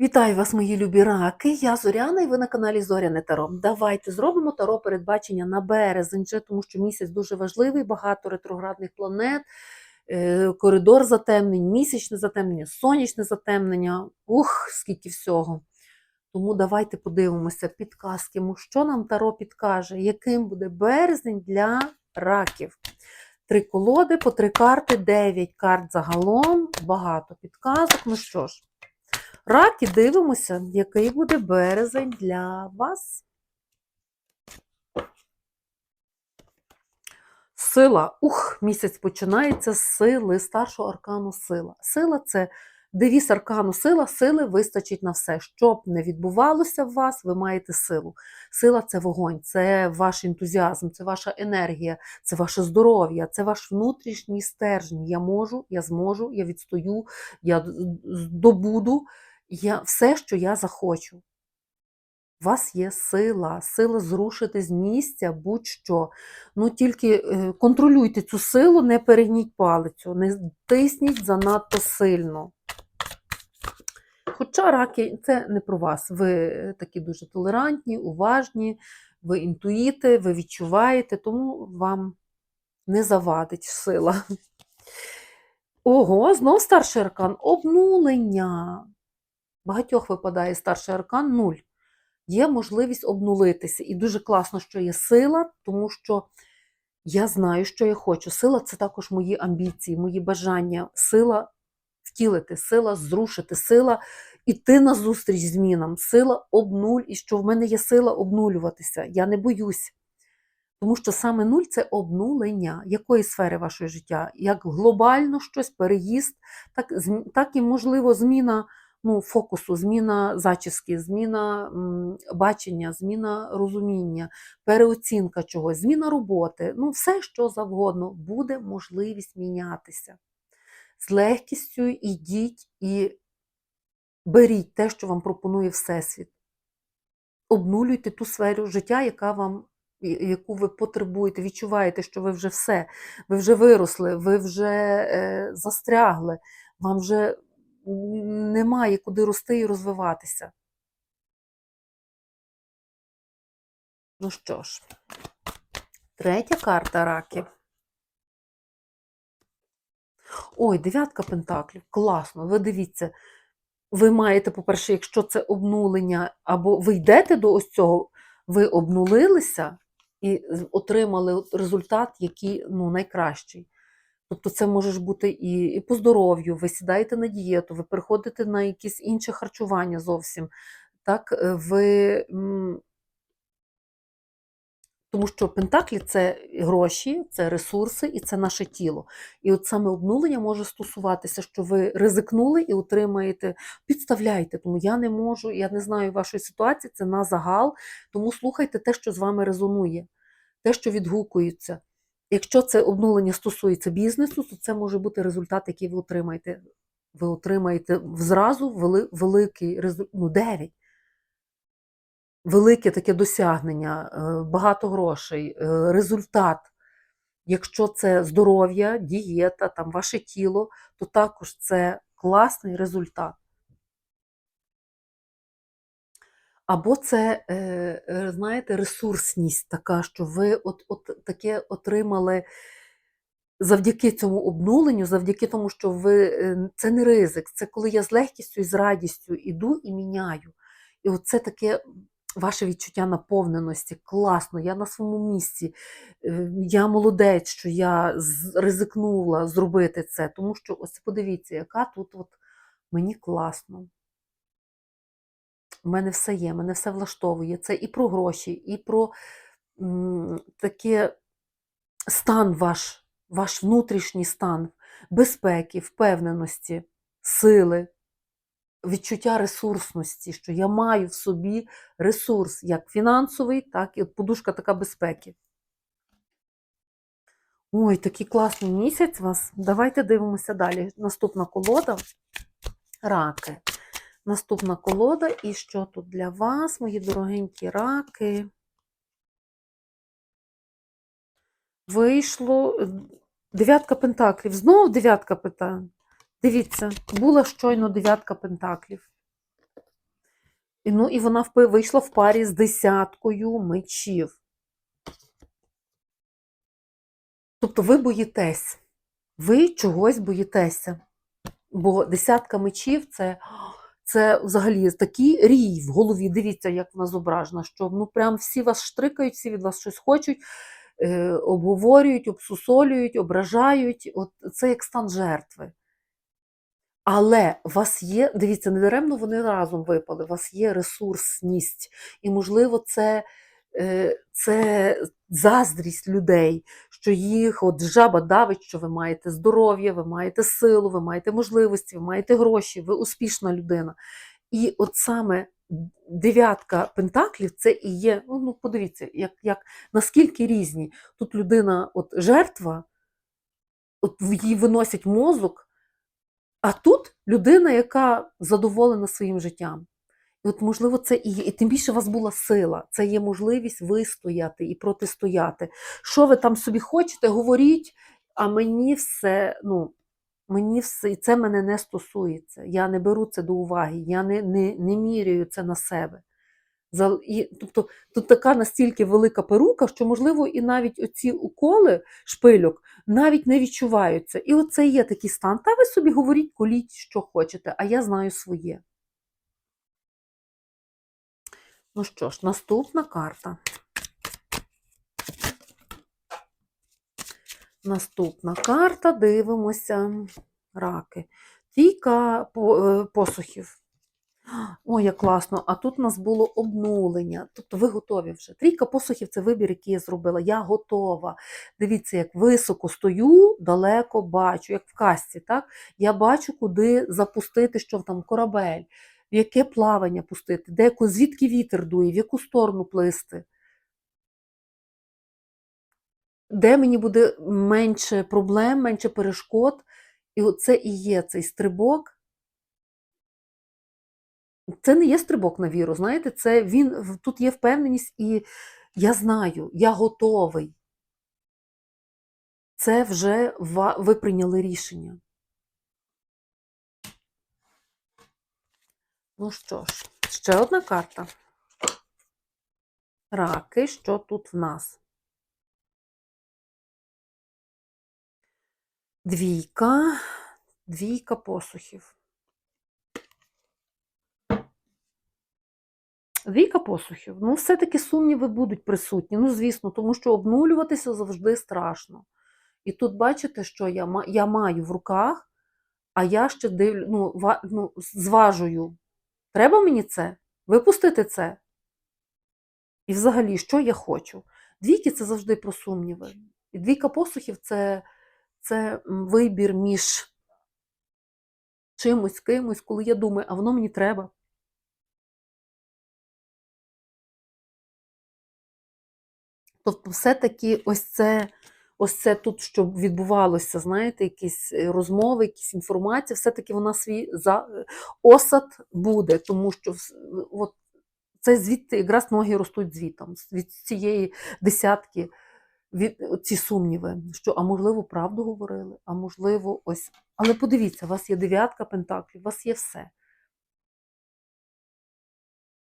Вітаю вас, мої любі раки. Я Зоряна, і ви на каналі Зоряне Таро. Давайте зробимо таро передбачення на березень, вже тому що місяць дуже важливий, багато ретроградних планет, е, коридор затемнень, місячне затемнення, сонячне затемнення. Ух, скільки всього. Тому давайте подивимося підказки, що нам таро підкаже, яким буде березень для раків. Три колоди по три карти, дев'ять карт загалом, багато підказок. Ну що ж. Раки, дивимося, який буде березень для вас. Сила. Ух, місяць починається з сили, старшого аркану сила. Сила це девіз аркану сила, сили вистачить на все. Щоб не відбувалося в вас, ви маєте силу. Сила це вогонь, це ваш ентузіазм, це ваша енергія, це ваше здоров'я, це ваш внутрішній стержень. Я можу, я зможу, я відстою, я здобуду я, все, що я захочу. У вас є сила, сила зрушити з місця будь-що. Ну тільки е, контролюйте цю силу, не перегніть палицю, не тисніть занадто сильно. Хоча раки це не про вас. Ви такі дуже толерантні, уважні, ви інтуїти, ви відчуваєте, тому вам не завадить сила. Ого, знов старший аркан. Обнулення. Багатьох випадає старший аркан нуль. Є можливість обнулитися. І дуже класно, що є сила, тому що я знаю, що я хочу. Сила це також мої амбіції, мої бажання, сила втілити, сила зрушити, сила іти на зустріч змінам, сила обнуль, і що в мене є сила обнулюватися. Я не боюсь. Тому що саме нуль це обнулення якої сфери вашого життя, як глобально щось, переїзд, так, так і можливо зміна ну, фокусу, зміна зачіски, зміна бачення, зміна розуміння, переоцінка чогось, зміна роботи, ну все, що завгодно, буде можливість мінятися. З легкістю ідіть і беріть те, що вам пропонує Всесвіт. Обнулюйте ту сферу життя, яка вам, яку ви потребуєте, відчуваєте, що ви вже все, ви вже виросли, ви вже е, застрягли, вам вже немає куди рости і розвиватися. Ну що ж, третя карта раків. Ой, дев'ятка пентаклів. Класно. Ви дивіться, ви маєте, по-перше, якщо це обнулення, або ви йдете до ось цього, ви обнулилися і отримали результат, який ну, найкращий. Тобто це може бути і, і по здоров'ю, ви сідаєте на дієту, ви переходите на якесь інше харчування зовсім. Так, е, ви, тому що пентаклі це гроші, це ресурси і це наше тіло. І от саме обнулення може стосуватися, що ви ризикнули і отримаєте, підставляйте. Тому я не можу, я не знаю вашої ситуації, це на загал. Тому слухайте те, що з вами резонує, те, що відгукується. Якщо це обнулення стосується бізнесу, то це може бути результат, який ви отримаєте. Ви отримаєте зразу вели- великий результат, ну, 9 велике таке досягнення, е, багато грошей, е, результат. Якщо це здоров'я, дієта, там ваше тіло, то також це класний результат. Або це, е, е, знаєте, ресурсність така, що ви от, от таке отримали завдяки цьому обнуленню, завдяки тому, що ви е, це не ризик, це коли я з легкістю і з радістю іду і міняю. І оце таке ваше відчуття наповненості. Класно, я на своєму місці. Я молодець, що я ризикнула зробити це, тому що ось подивіться, яка тут от мені класно. У мене все є, мене все влаштовує. Це і про гроші, і про м, таке стан ваш, ваш внутрішній стан безпеки, впевненості, сили, відчуття ресурсності, що я маю в собі ресурс, як фінансовий, так і подушка така безпеки. Ой, такий класний місяць у вас. Давайте дивимося далі. Наступна колода раки. Наступна колода, і що тут для вас, мої дорогенькі раки? Вийшло е, дев'ятка пентаклів. Знову дев'ятка питань. Дивіться, була щойно дев'ятка пентаклів. І, ну, і вона вийшла в парі з десяткою мечів. Тобто ви боїтесь, ви чогось боїтеся. Бо десятка мечів це, це взагалі такий рій в голові. Дивіться, як вона зображена, що ну прям всі вас штрикають, всі від вас щось хочуть, е, обговорюють, обсусолюють, ображають. От це як стан жертви. Але у вас є, дивіться, недаремно вони разом випали, у вас є ресурсність. І, можливо, це, це заздрість людей, що їх от жаба давить, що ви маєте здоров'я, ви маєте силу, ви маєте можливості, ви маєте гроші, ви успішна людина. І от саме дев'ятка пентаклів це і є, ну, ну подивіться, як, як, наскільки різні. Тут людина, от жертва, от їй виносять мозок. А тут людина, яка задоволена своїм життям. І от, можливо, це і. І тим більше у вас була сила, це є можливість вистояти і протистояти. Що ви там собі хочете, говоріть, а мені все, ну, мені все, і це мене не стосується. Я не беру це до уваги, я не, не, не міряю це на себе. І, тобто тут така настільки велика перука, що, можливо, і навіть оці уколи шпильок навіть не відчуваються. І оце є такий стан. Та ви собі говоріть, коліть, що хочете, а я знаю своє. Ну що ж, наступна карта. Наступна карта, дивимося. Раки. Трійка е, посухів. Ой, як класно. А тут у нас було обнулення. Тобто ви готові вже. Трійка посухів це вибір, який я зробила. Я готова. Дивіться, як високо стою, далеко бачу, як в касті, так? Я бачу, куди запустити, що там корабель, в яке плавання пустити, де, звідки вітер дує, в яку сторону плисти. Де мені буде менше проблем, менше перешкод. І оце і є цей стрибок. Це не є стрибок на віру, знаєте, це він, тут є впевненість, і я знаю, я готовий. Це вже ви прийняли рішення. Ну що ж, ще одна карта. Раки, що тут в нас? Двійка, двійка посухів. Двійка посухів. Ну, все-таки сумніви будуть присутні. Ну, звісно, тому що обнулюватися завжди страшно. І тут бачите, що я, я маю в руках, а я ще дивлю, ну, ну, зважую. Треба мені це? Випустити це? І взагалі, що я хочу? Двійки це завжди про сумніви. І двійка посухів це, це вибір між чимось, кимось, коли я думаю, а воно мені треба. Тобто, все-таки ось це, ось це тут, що відбувалося, знаєте, якісь е, розмови, якісь інформація, все-таки вона свій за... е, осад буде, тому що от, це звідти якраз ноги ростуть звітом, від цієї десятки, від ці сумніви, що, а можливо, правду говорили, а можливо, ось. Але подивіться, у вас є дев'ятка пентаклів, у вас є все.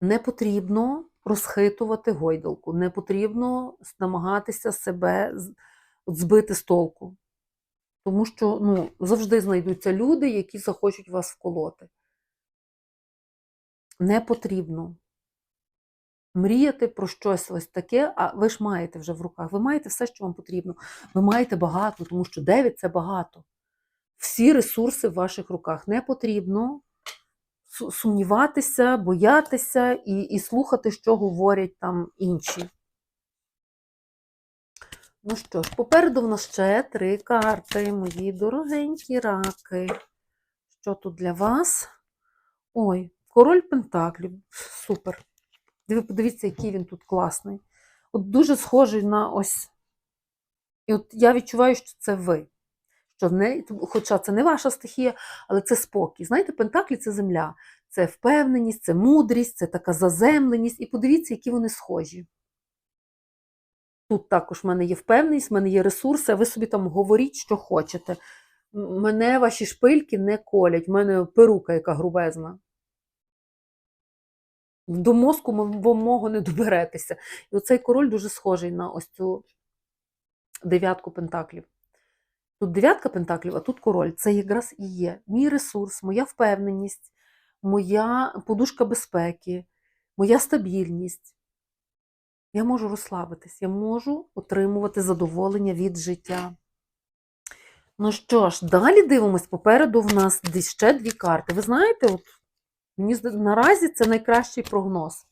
Не потрібно розхитувати гойдалку, не потрібно намагатися себе збити з толку. Тому що ну, завжди знайдуться люди, які захочуть вас вколоти. Не потрібно мріяти про щось ось таке, а ви ж маєте вже в руках. Ви маєте все, що вам потрібно. Ви маєте багато, тому що 9 це багато. Всі ресурси в ваших руках. Не потрібно сумніватися, боятися і, і слухати, що говорять там інші. Ну що ж, попереду в нас ще три карти, мої дорогенькі раки. Що тут для вас? Ой, король Пентаклів. Супер. Подивіться, який він тут класний. От дуже схожий на ось. І от я відчуваю, що це ви. Що не, хоча це не ваша стихія, але це спокій. Знаєте, Пентаклі це земля, це впевненість, це мудрість, це така заземленість. І подивіться, які вони схожі. Тут також в мене є впевненість, в мене є ресурси, ви собі там говоріть, що хочете. Мене ваші шпильки не колять, в мене перука, яка грубезна. до мозку мого не доберетеся. І оцей король дуже схожий на ось цю дев'ятку пентаклів. Тут дев'ятка пентаклів, а тут король. Це якраз і є мій ресурс, моя впевненість, моя подушка безпеки, моя стабільність. Я можу розслабитись, я можу отримувати задоволення від життя. Ну що ж, далі дивимось. Попереду в нас ще дві карти. Ви знаєте, от мені наразі це найкращий прогноз.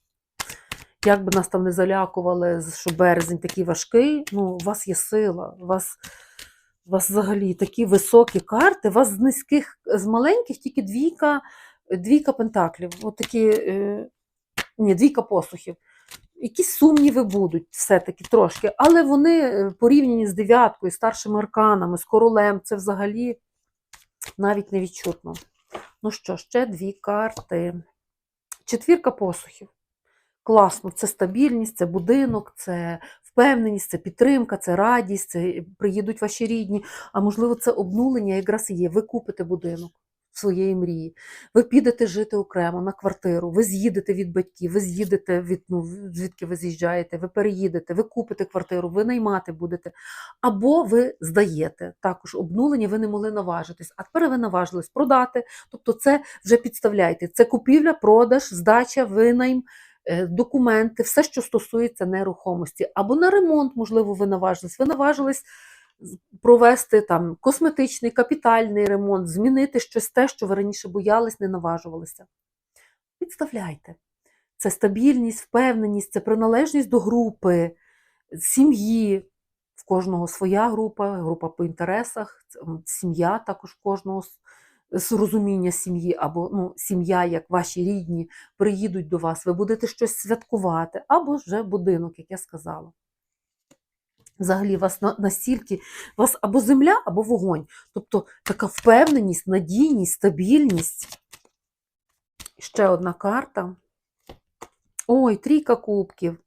Як би нас там не залякували, що березень такий важкий, ну, у вас є сила, у вас, у вас взагалі такі високі карти, у вас з низьких, з маленьких тільки двійка, двійка пентаклів, от такі, е, ні, двійка посухів. Якісь сумніви будуть все-таки трошки, але вони е, порівняні з дев'яткою, старшими арканами, з королем, це взагалі навіть не відчутно. Ну що, ще дві карти. Четвірка посухів. Класно, це стабільність, це будинок, це впевненість, це підтримка, це радість, це приїдуть ваші рідні. А можливо, це обнулення якраз і є. Ви купите будинок своєї мрії. Ви підете жити окремо на квартиру, ви з'їдете від батьків, ви з'їдете від ну, звідки ви з'їжджаєте, ви переїдете, ви купите квартиру, ви наймати будете. Або ви здаєте. Також обнулення ви не могли наважитись, а тепер ви наважились продати. Тобто, це вже підставляйте. Це купівля, продаж, здача, винайм. е, Документи, все, що стосується нерухомості, або на ремонт, можливо, ви наважились. Ви наважились провести там косметичний, капітальний ремонт, змінити щось те, що ви раніше боялись, не наважувалися. Підставляйте. Це стабільність, впевненість, це приналежність до групи, сім'ї. В кожного своя група, група по інтересах, сім'я також кожного з розуміння сім'ї, або ну, сім'я, як ваші рідні, приїдуть до вас, ви будете щось святкувати, або вже будинок, як я сказала. Взагалі, вас на- настільки, вас або земля, або вогонь. Тобто така впевненість, надійність, стабільність. Ще одна карта. Ой, трійка кубків.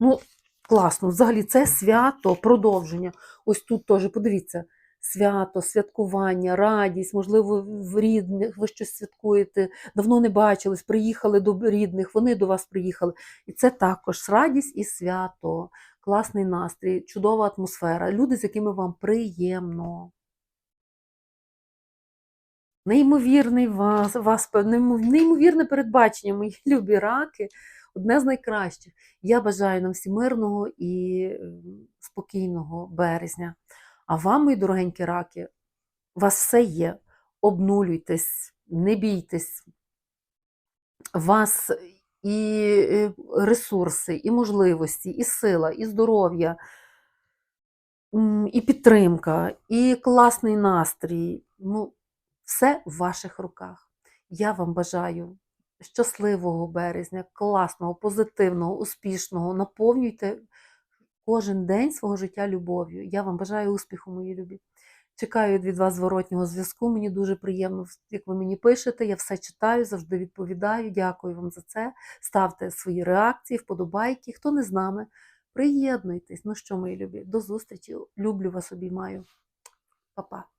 Ну, класно, взагалі, це свято, продовження. Ось тут теж, подивіться, свято, святкування, радість, можливо, в рідних ви щось святкуєте, давно не бачились, приїхали до рідних, вони до вас приїхали. І це також радість і свято, класний настрій, чудова атмосфера, люди, з якими вам приємно. Неймовірний вас, вас неймовірне передбачення, мої любі раки, одне з найкращих. Я бажаю нам всім мирного і ем, спокійного березня. А вам, мої дорогенькі раки, у вас все є. Обнулюйтесь, не бійтесь. Вас і е, ресурси, і можливості, і сила, і здоров'я, і підтримка, і класний настрій. Ну, все в ваших руках. Я вам бажаю щасливого березня, класного, позитивного, успішного. Наповнюйте кожен день свого життя любов'ю. Я вам бажаю успіху, мої любі. Чекаю від вас зворотнього зв'язку. Мені дуже приємно, як ви мені пишете. Я все читаю, завжди відповідаю. Дякую вам за це. Ставте свої реакції, вподобайки. Хто не з нами, приєднуйтесь. Ну що, мої любі, до зустрічі. Люблю вас, обіймаю. Па-па.